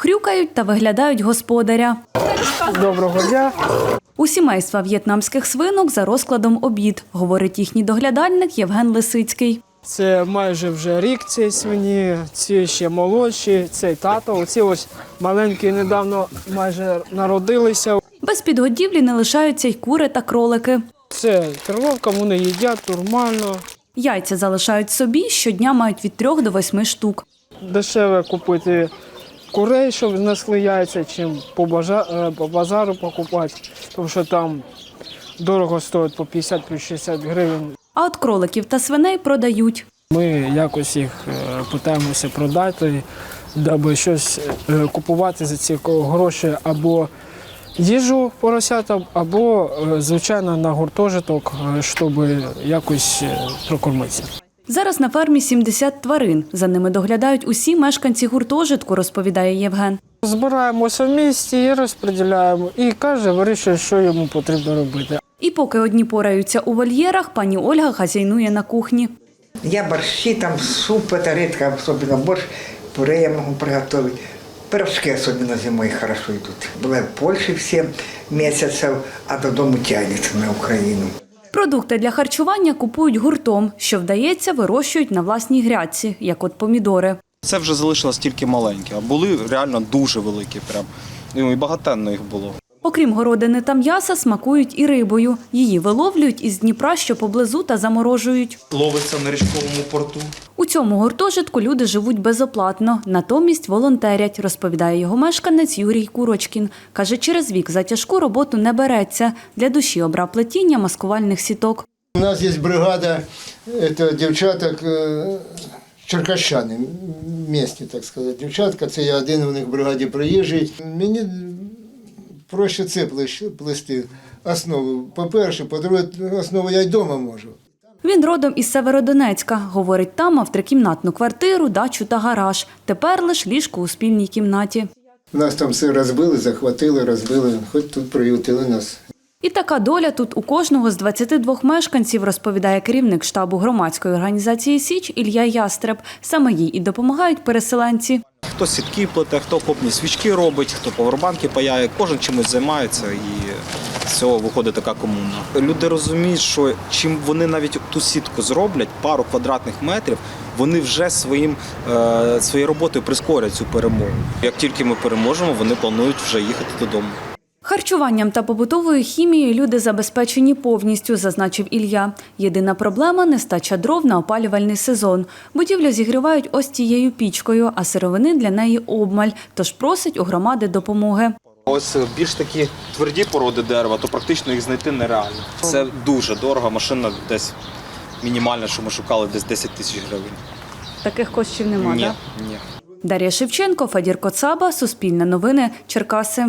Хрюкають та виглядають господаря. Доброго дня. У сімейства в'єтнамських свинок за розкладом обід, говорить їхній доглядальник Євген Лисицький. Це майже вже рік цієї свині, ці ще молодші, цей тато. Оці ось маленькі недавно майже народилися. Без підгодівлі не лишаються й кури та кролики. Це криловка, вони їдять нормально. Яйця залишають собі, щодня мають від трьох до восьми штук. Дешеве купити курей, щоб несли яйця, чим по, бажа... е, по базару покупати, тому що там дорого стоїть по 50 по 60 гривень. А от кроликів та свиней продають. Ми якось їх е, питаємося продати, аби щось е, купувати за ці гроші або їжу поросятам, або, е, звичайно, на гуртожиток, е, щоб якось е, прокормитися. Зараз на фермі 70 тварин. За ними доглядають усі мешканці гуртожитку, розповідає Євген. Збираємося в місті і розподіляємо. І каже, вирішує, що йому потрібно робити. І поки одні пораються у вольєрах, пані Ольга хазяйнує на кухні. Я борщи, там суп, это редко, особенно борщ, пюре я могу приготовить. Пирожки особенно зимой хорошо идут. Была в Польше 7 месяцев, а до дому тянется на Украину. Продукти для харчування купують гуртом, що вдається, вирощують на власній грядці, як от помідори. Це вже залишилось тільки маленькі, а були реально дуже великі. Прям Ну, і багатенно їх було. Окрім городини та м'яса, смакують і рибою. Її виловлюють із Дніпра, що поблизу та заморожують. Ловиться на річковому порту. У цьому гуртожитку люди живуть безоплатно, натомість волонтерять, розповідає його мешканець Юрій Курочкін. Каже, через вік за тяжку роботу не береться. Для душі обрав плетіння маскувальних сіток. У нас есть бригада это дівчаток е, черкащани, м- місні, так сказати. Дівчатка, це я один у них в бригаді приїжджий. Мені проще це плести основу. По-перше, по-друге, основу я й вдома можу. Він родом із Северодонецька. Говорить, там мав трикімнатну квартиру, дачу та гараж. Тепер лиш ліжко у спільній кімнаті. Нас там все розбили, захватили, розбили, хоч тут приютили нас. І така доля тут у кожного з 22 мешканців, розповідає керівник штабу громадської організації Січ Ілля Ястреб. Саме їй і допомагають переселенці. Хто сітки плете, хто копні свічки робить, хто повербанки паяє. Кожен чимось займається і з цього виходить така комуна. Люди розуміють, що чим вони навіть ту сітку зроблять, пару квадратних метрів, вони вже своїм е, своєю роботою прискорять цю перемогу. Як тільки ми переможемо, вони планують вже їхати додому. Харчуванням та побутовою хімією люди забезпечені повністю, зазначив Ілля. Єдина проблема нестача дров на опалювальний сезон. Будівлю зігрівають ось тією пічкою, а сировини для неї обмаль, тож просить у громади допомоги. Ось більш такі тверді породи дерева, то практично їх знайти нереально. Це дуже дорого. Машина десь мінімальна, що ми шукали, десь 10 тисяч гривень. Таких коштів нема, ні, так? ні. Дар'я Шевченко, Фадір Коцаба, Суспільне новини, Черкаси.